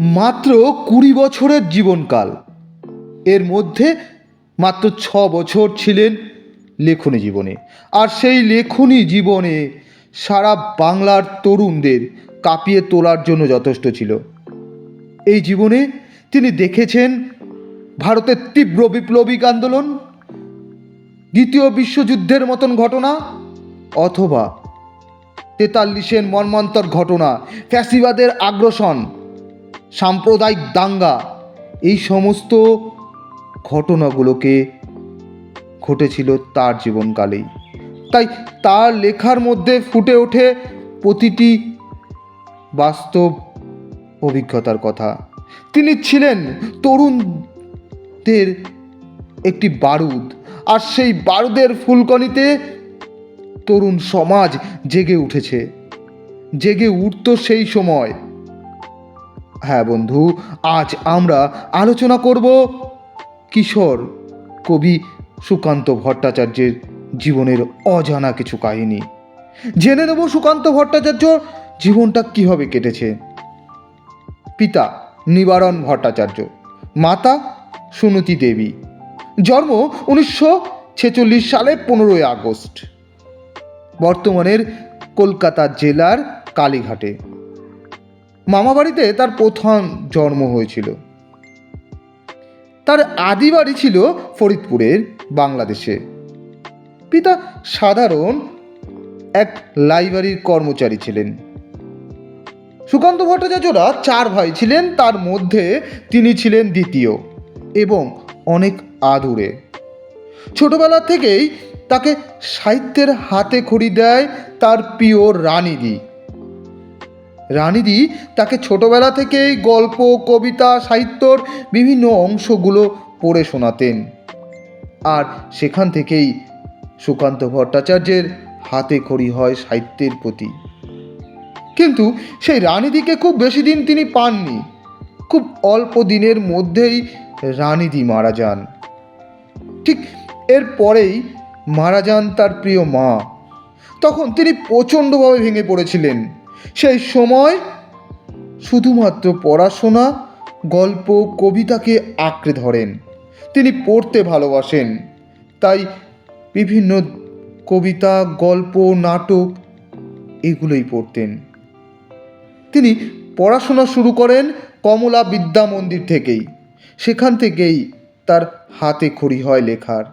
মাত্র কুড়ি বছরের জীবনকাল। এর মধ্যে মাত্র ছ বছর ছিলেন লেখনী জীবনে। আর সেই লেখনী জীবনে সারা বাংলার তরুণদের কাঁপিয়ে তোলার জন্য যথেষ্ট ছিল। এই জীবনে তিনি দেখেছেন ভারতের তীব্র বিপ্লবিক আন্দোলন, দ্বিতীয় বিশ্বযুদ্ধের মতন ঘটনা, অথবা তেতাল্লিশের মর্মান্তর ঘটনা, ফ্যাসিবাদের আগ্রাসন সাম্প্রদায়িক দাঙ্গা, এই সমস্ত ঘটনাগুলোকে ঘটেছিল তার জীবনকালেই। তাই তার লেখার মধ্যে ফুটে ওঠে প্রতিটি বাস্তব অভিজ্ঞতার কথা। তিনি ছিলেন তরুণদের একটি বারুদ, আর সেই বারুদের ফুলকণিতে তরুণ সমাজ জেগে উঠেছে। জেগে উঠত সেই সময়। হ্যাঁ বন্ধু, আজ আমরা আলোচনা করব কিশোর কবি সুকান্ত ভট্টাচার্যের জীবনের অজানা কিছু কাহিনী। জেনে নেব সুকান্ত ভট্টাচার্য জীবনটা কীভাবে কেটেছে। পিতা নিবারণ ভট্টাচার্য, মাতা সুনতি দেবী। জন্ম উনিশশো ছেচল্লিশ সালে পনেরোই আগস্ট। বর্তমানের কলকাতা জেলার কালীঘাটে। মামাবাড়িতে তার প্রথম জন্ম হয়েছিল। তার আদি বাড়ি ছিল ফরিদপুরের বাংলাদেশে। পিতা সাধারণ এক লাইব্রেরির কর্মচারী ছিলেন। সুকান্ত ভট্টাচার্যরা চার ভাই ছিলেন, তার মধ্যে তিনি ছিলেন দ্বিতীয় এবং অনেক আদুরে। ছোটবেলা থেকেই তাকে সাহিত্যের হাতে খড়ি দেয় তার প্রিয় রানীদি রানীদি তাকে ছোটবেলা থেকেই গল্প, কবিতা, সাহিত্যর বিভিন্ন অংশগুলো পড়ে শোনাতেন। আর সেখান থেকেই সুকান্ত ভট্টাচার্যের হাতে খড়ি হয় সাহিত্যের প্রতি। কিন্তু সেই রানীদিকে খুব বেশি দিন তিনি পাননি। খুব অল্প দিনের মধ্যেই রানীদি মারা যান। ঠিক এর পরেই মারা যান তার প্রিয় মা। তখন তিনি প্রচণ্ডভাবে ভেঙে পড়েছিলেন। সেই সময় শুধুমাত্র পড়াশোনা, গল্প, কবিতাকে আঁকড়ে ধরেন। তিনি পড়তে ভালোবাসেন। তাই বিভিন্ন কবিতা, গল্প, নাটক এগুলোই পড়তেন। তিনি পড়াশোনা শুরু করেন কমলা বিদ্যা মন্দির থেকেই। সেখান থেকেই তার হাতে খড়ি হয় লেখার।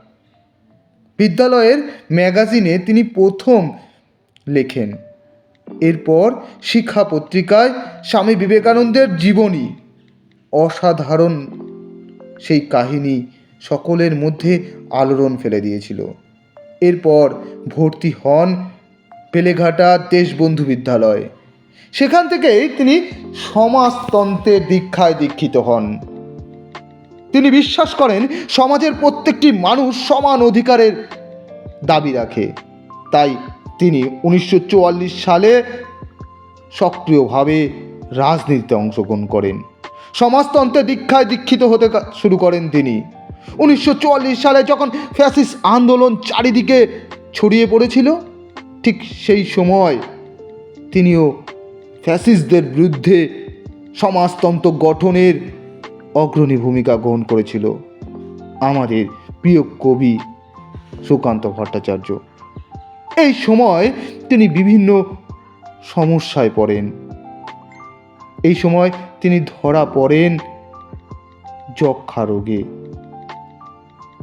বিদ্যালয়ের ম্যাগাজিনে তিনি প্রথম লেখেন। এরপর শিক্ষা পত্রিকায় স্বামী বিবেকানন্দের জীবনী। অসাধারণ সেই কাহিনী সকলের মধ্যে আলোড়ন ফেলে দিয়েছিল। এরপর ভর্তি হন বেলেঘাটা দেশবন্ধু বিদ্যালয়। সেখান থেকেই তিনি সমাজতন্ত্রের দীক্ষায় দীক্ষিত হন। তিনি বিশ্বাস করেন, সমাজের প্রত্যেকটি মানুষ সমান অধিকারের দাবি রাখে। তাই তিনি উনিশশো চুয়াল্লিশ সালে সক্রিয়ভাবে রাজনীতিতে অংশগ্রহণ করেন। সমাজতন্ত্রে দীক্ষায় দীক্ষিত হতে শুরু করেন তিনি। উনিশশো চুয়াল্লিশ সালে যখন ফ্যাসিস আন্দোলন চারিদিকে ছড়িয়ে পড়েছিল, ঠিক সেই সময় তিনিও ফ্যাসিসদের বিরুদ্ধে সমাজতন্ত্র গঠনের অগ্রণী ভূমিকা গ্রহণ করেছিল। আমাদের প্রিয় কবি সুকান্ত ভট্টাচার্য। এই সময় তিনি বিভিন্ন সমস্যায় পড়েন। এই সময় তিনি ধরা পড়েন যক্ষা রোগে।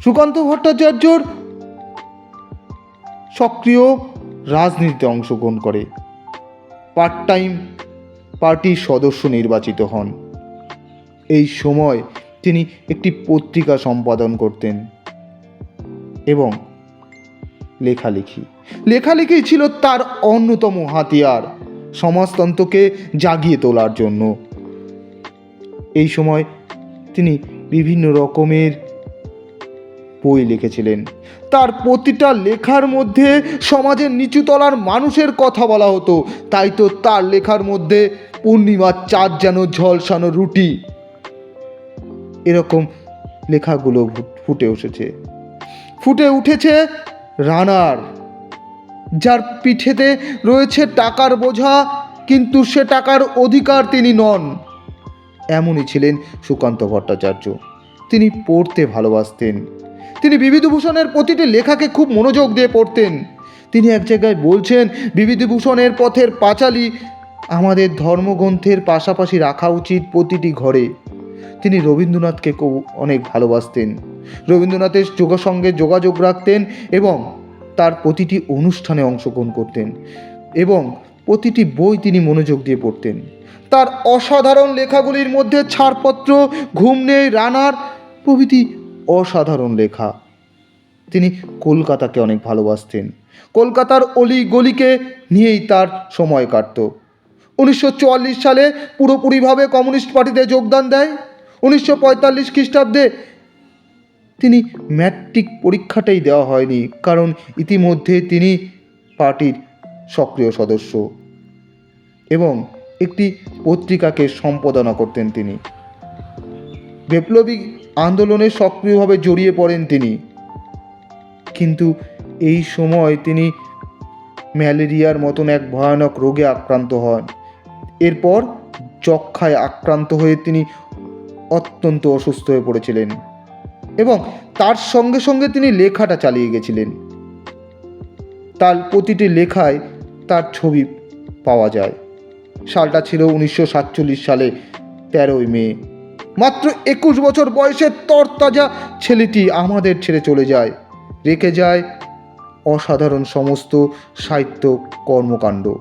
সুকান্ত ভট্টাচার্যর সক্রিয় রাজনীতিতে অংশগ্রহণ করে। পার্ট টাইম পার্টির সদস্য নির্বাচিত হন। এই সময় তিনি একটি পত্রিকা সম্পাদন করতেন এবং লেখালেখি। লেখালেখি ছিল তার অন্যতম হাতিয়ার। সমাজতন্ত্রকে জাগিয়ে তোলার জন্য। এই সময় তিনি বিভিন্ন রকমের বই লিখেছিলেন। তার প্রতিটা লেখার মধ্যে সমাজের নিচুতলার মানুষের কথা বলা হতো। তাই তো তার লেখার মধ্যে পূর্ণিমার চাঁদ যেন ঝলসানো রুটি। এরকম লেখাগুলো ফুটে উঠেছে। ফুটে উঠেছে রানার, যার পিঠেতে রয়েছে টাকার বোঝা, কিন্তু সে টাকার অধিকার তিনি নন। এমনই ছিলেন সুকান্ত ভট্টাচার্য। তিনি পড়তে ভালোবাসতেন। তিনি বিবিধভূষণের প্রতিটি লেখাকে খুব মনোযোগ দিয়ে পড়তেন। তিনি এক জায়গায় বলছেন, বিবিধভূষণের পথের পাঁচালী আমাদের ধর্মগ্রন্থের পাশাপাশি রাখা উচিত প্রতিটি ঘরে। তিনি রবীন্দ্রনাথকে অনেক ভালোবাসতেন। রবীন্দ্রনাথের যোগ সঙ্গে যোগাযোগ রাখতেন এবং তার প্রতিটি অনুষ্ঠানে অংশগ্রহণ করতেন এবং প্রতিটি বই তিনি মনোযোগ দিয়ে পড়তেন। তার অসাধারণ লেখাগুলির মধ্যে ছাড়পত্র ঘুম নেই রানার প্রভৃতি অসাধারণ লেখা। তিনি কলকাতাকে অনেক ভালোবাসতেন। কলকাতার অলি গলিকে নিয়েই তার সময় কাটত। উনিশশো চুয়াল্লিশ সালে পুরোপুরিভাবে কমিউনিস্ট পার্টিতে যোগদান দেয়। উনিশশো পঁয়তাল্লিশ খ্রিস্টাব্দে তিনি ম্যাট্রিক পরীক্ষাটাই দেওয়া হয়নি, কারণ ইতিমধ্যে তিনি পার্টির সক্রিয় সদস্য এবং একটি পত্রিকাকে সম্পাদনা করতেন তিনি। বিপ্লবী আন্দোলনে সক্রিয়ভাবে জড়িয়ে পড়েন তিনি। কিন্তু এই সময় তিনি ম্যালেরিয়ার মতন এক ভয়ানক রোগে আক্রান্ত হন। এরপর যক্ষায় আক্রান্ত হয়ে তিনি অত্যন্ত অসুস্থ হয়ে পড়েছিলেন। এবং তার সঙ্গে সঙ্গে তিনি লেখাটা চালিয়ে গেছিলেন। তার প্রতিটি লেখায় তার ছবি পাওয়া যায়। সালটা ছিল উনিশশো সাতচল্লিশ সালে তেরোই মে। মাত্র একুশ বছর বয়সের তরতাজা ছেলেটি আমাদের ছেড়ে চলে যায়। রেখে যায় অসাধারণ সমস্ত সাহিত্য কর্মকাণ্ড।